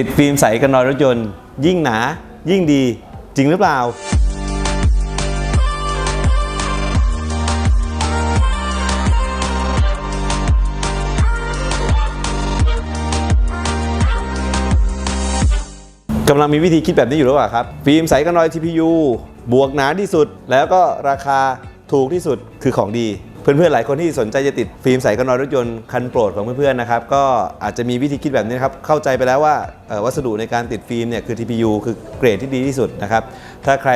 ติดฟิล์มใสกันรอยรถยนต์ ยิ่งหนา ยิ่งดีจริงหรือเปล่า กำลังมีวิธีคิดแบบนี้อยู่หรือเปล่าครับ ฟิล์มใสกันรอย TPU บวกหนาที่สุด แล้วก็ราคาถูกที่สุดคือของดี เพื่อนๆหลายคนที่สนใจจะติดฟิล์มใสกันรอยรถยนต์คันโปรดของเพื่อนๆนะครับก็อาจจะมีวิธีคิดแบบนี้นครับเข้าใจไปแล้วว่าวัสดุในการติดฟิล์มเนี่ยคือ TPU คือเกรดที่ดีที่สุดนะครับถ้าใคร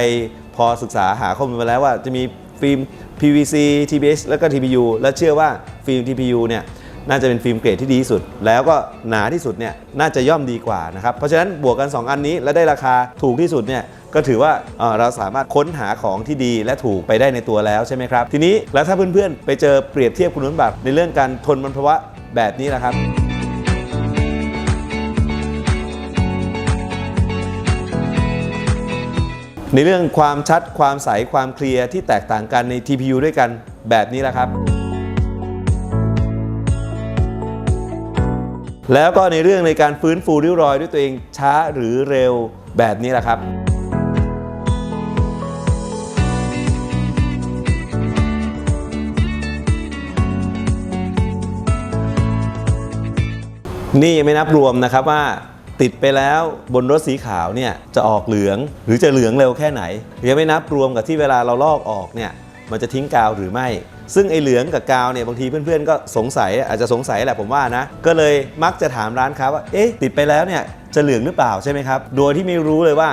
พอศึกษาหาข้อมูลมาแล้วว่าจะมีฟิล์ม PVC TBS แล้วก็ TPU และเชื่อว่าฟิล์ม TPU เนี่ยน่าจะเป็นฟิล์มเกรดที่ดีที่สุด แล้วก็หนาที่สุดเนี่ยน่าจะย่อมดีกว่านะครับเพราะฉะนั้นบวกกัน 2 อันนี้และได้ราคาถูกที่สุดเนี่ย ก็ถือว่าเราสามารถค้นหาของที่ดีและถูกไปได้ในตัวแล้วใช่ไหมครับ ทีนี้แล้วถ้าเพื่อนๆ ไปเจอเปรียบเทียบคุณสมบัติในเรื่องการทนมันภาวะแบบนี้นะครับในเรื่องความชัดความใสความเคลียร์ที่แตกต่างกันใน TPU ด้วยกันแบบนี้แหละครับ แล้วก็ในเรื่องในการฟื้นฟูริ้วรอยด้วยตัวเองช้าหรือเร็วแบบนี้แหละครับ นี่ยังไม่นับรวมนะครับว่าติดไปแล้วบนรถสีขาวเนี่ยจะออกเหลืองหรือจะเหลืองเร็วแค่ไหนยังไม่นับรวมกับที่เวลาเราลอกออกเนี่ยมันจะทิ้งกาวหรือไม่ ซึ่งไอ้เหลืองกับกาวเนี่ยบางทีเพื่อนๆ ก็สงสัยอาจจะสงสัยแหละผมว่านะ ก็เลยมักจะถามร้านค้าว่าเอ๊ะติดไปแล้วเนี่ยจะเหลืองหรือเปล่าใช่ไหมครับ โดยที่ไม่รู้เลยว่า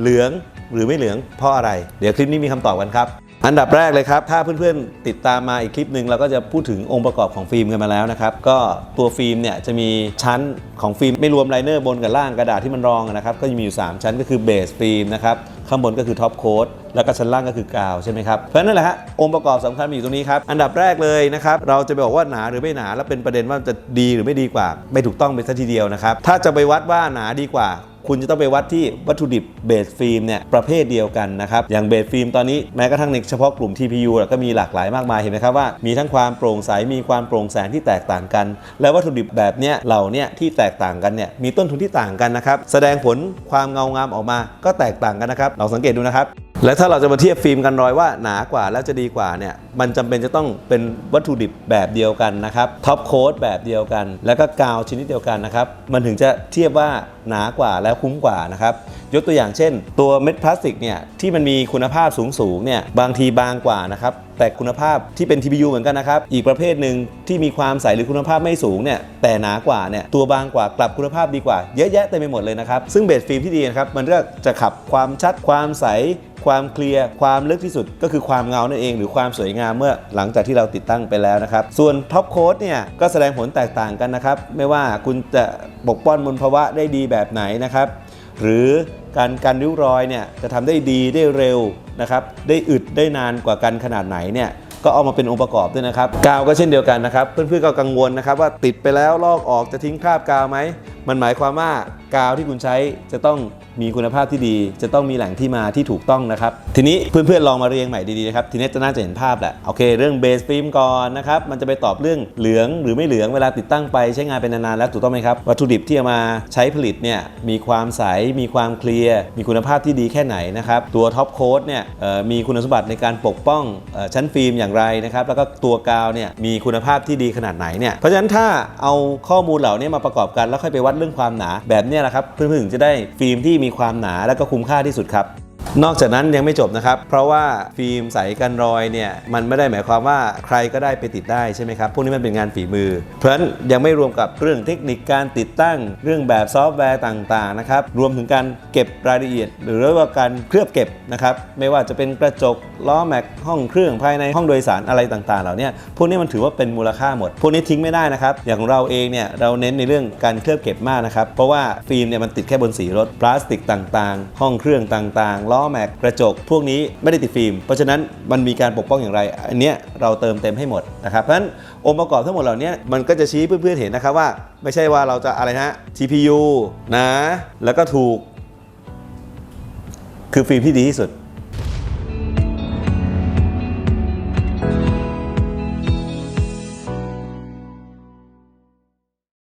เหลืองหรือไม่เหลืองเพราะอะไร เดี๋ยวคลิปนี้มีคำตอบกันครับ อันดับแรกเลยครับ ถ้าเพื่อนๆติดตามมาอีกคลิปหนึ่งเราก็จะพูดถึงองค์ประกอบของฟิล์มกันมาแล้วนะครับ ก็ตัวฟิล์มเนี่ยจะมีชั้นของฟิล์มไม่รวมไลเนอร์บนกับล่างกระดาษที่มันรองนะครับ ก็จะมีอยู่ 3 ชั้นก็คือเบสฟิล์มนะครับ ข้างบนก็คือท็อปโค้ดแล้วก็ชั้นล่างก็คือกาวใช่ไหมครับ เพราะนั้นแหละฮะองค์ประกอบสำคัญมีอยู่ตรงนี้ครับ อันดับแรกเลยนะครับ เราจะไปบอกว่าหนาหรือไม่หนาแล้วเป็นประเด็นว่าจะดีหรือไม่ดีกว่า ไม่ถูกต้องไปซะทีเดียวนะครับถ้าจะไปวัดว่าหนาดีกว่า คุณจะต้องไปวัดที่วัตถุดิบเบสฟิล์มเนี่ยประเภทเดียวกันนะครับ อย่างเบสฟิล์มตอนนี้แม้กระทั่งในเฉพาะกลุ่ม TPU ก็มีหลากหลายมากมายเห็นไหมครับว่ามีทั้งความโปร่งใสมีความโปร่งแสงที่แตกต่างกัน และวัตถุดิบแบบเนี้ยเหล่าเนี้ยที่แตกต่างกันเนี่ยมีต้นทุนที่ต่างกันนะครับแสดงผลความเงางามออกมาก็แตกต่างกันนะครับลองสังเกตดูนะครับและถ้าเราจะมาเทียบฟิล์มกันรอยว่าหนากว่าแล้วจะดีกว่าเนี่ยมันจำเป็นจะต้องเป็นวัตถุดิบแบบเดียวกันนะครับท็อปโค้ดแบบเดียวกัน แล้วก็กาวชนิดเดียวกันนะครับ มันถึงจะเทียบว่าหนากว่าแล้วคุ้มกว่านะครับ ยกตัวอย่างเช่น ตัวเม็ดพลาสติกเนี่ยที่มันมีคุณภาพสูงสูงเนี่ยบางทีบางกว่านะครับแต่คุณภาพที่เป็น TPU เหมือนกันนะครับ อีกประเภทหนึ่งที่มีความใสหรือคุณภาพไม่สูงเนี่ยแต่หนากว่าเนี่ยตัวบางกว่ากลับคุณภาพดีกว่า เยอะแยะเต็มไปหมดเลยนะครับซึ่งเบสฟิล์มที่ดีนะครับมันก็จะขับความชัดความใส ความเคลียร์ความลึกที่สุดก็คือความเงานั่นเอง หรือความสวยงามเมื่อหลังจากที่เราติดตั้งไปแล้วนะครับ ส่วนท็อปโค้ดเนี่ยก็แสดงผลแตกต่างกันนะครับ ไม่ว่าคุณจะปกป้องมลภาวะได้ดีแบบไหนนะครับ หรือการกันริ้วรอยเนี่ยจะทำได้ดีได้เร็วนะครับได้อึดได้นานกว่ากันขนาดไหนเนี่ยก็เอามาเป็นองค์ประกอบด้วยนะครับกาวก็เช่นเดียวกันนะครับ เพื่อนๆก็กังวลนะครับว่าติดไปแล้วลอกออกจะทิ้งคราบกาวไหมมันหมายความว่ากาวที่คุณใช้จะต้องมีคุณภาพที่ดี จะต้องมีแหล่งที่มาที่ถูกต้องนะครับ ทีนี้เพื่อนๆลองมาเรียงใหม่ดีๆนะครับ ทีนี้จะน่าจะเห็นภาพแหละโอเค เรื่องเบสฟิล์มก่อนนะครับ มันจะไปตอบเรื่องเหลืองหรือไม่เหลืองเวลาติดตั้งไปใช้งานเป็นนานๆแล้วถูกต้องไหมครับ วัตถุดิบที่เอามาใช้ผลิตเนี่ยมีความใส มีความเคลียร์ มีคุณภาพที่ดีแค่ไหนนะครับ ตัวท็อปโค้ดเนี่ยมีคุณสมบัติในการปกป้องชั้นฟิล์มอย่างไรนะครับ แล้วก็ตัวกาวเนี่ยมีคุณภาพที่ดีขนาดไหนเนี่ย เพราะฉะนั้นถ้าเอาข้อมูลเหล่านี้มาประกอบกันแล้วค่อยไปวัดเรื่องความหนาแบบนี้แหละครับเพื่อนๆถึงจะได้ฟิล์มที่มีความหนาและก็คุ้มค่าที่สุดครับ นอกจากนั้นยังไม่จบนะครับ เพราะว่าฟิล์มใสกันรอยเนี่ยมันไม่ได้หมายความว่าใครก็ได้ไปติดได้ใช่ไหมครับ พวกนี้มันเป็นงานฝีมือ เพราะฉะนั้นยังไม่รวมกับเรื่องเทคนิคการติดตั้ง เรื่องแบบซอฟต์แวร์ต่างๆนะครับ รวมถึงการเก็บรายละเอียด หรือว่าการเคลือบเก็บนะครับ ไม่ว่าจะเป็นกระจกล้อแม็กห้องเครื่องภายในห้องโดยสารอะไรต่างๆ เหล่านี้พวกนี้มันถือว่าเป็นมูลค่าหมด พวกนี้ทิ้งไม่ได้นะครับ อย่างของเราเองเนี่ยเราเน้นในเรื่องการเคลือบเก็บมากนะครับ เพราะว่าฟิล์มเนี่ยมันติดแค่บนสีรถพลาสติกต่างๆ ห้องเครื่องต่างๆล้อแม็กกระจก พวกนี้ไม่ได้ติดฟิล์ม เพราะฉะนั้นมันมีการปกป้องอย่างไร อันเนี้ยเราเติมเต็มให้หมดนะครับ เพราะฉะนั้นองค์ประกอบทั้งหมดเหล่านี้มันก็จะชี้เพื่อนๆเห็นนะครับว่า ไม่ใช่ว่าเราจะอะไรนะ TPU นะ แล้วก็ถูก คือฟิล์มที่ดีที่สุด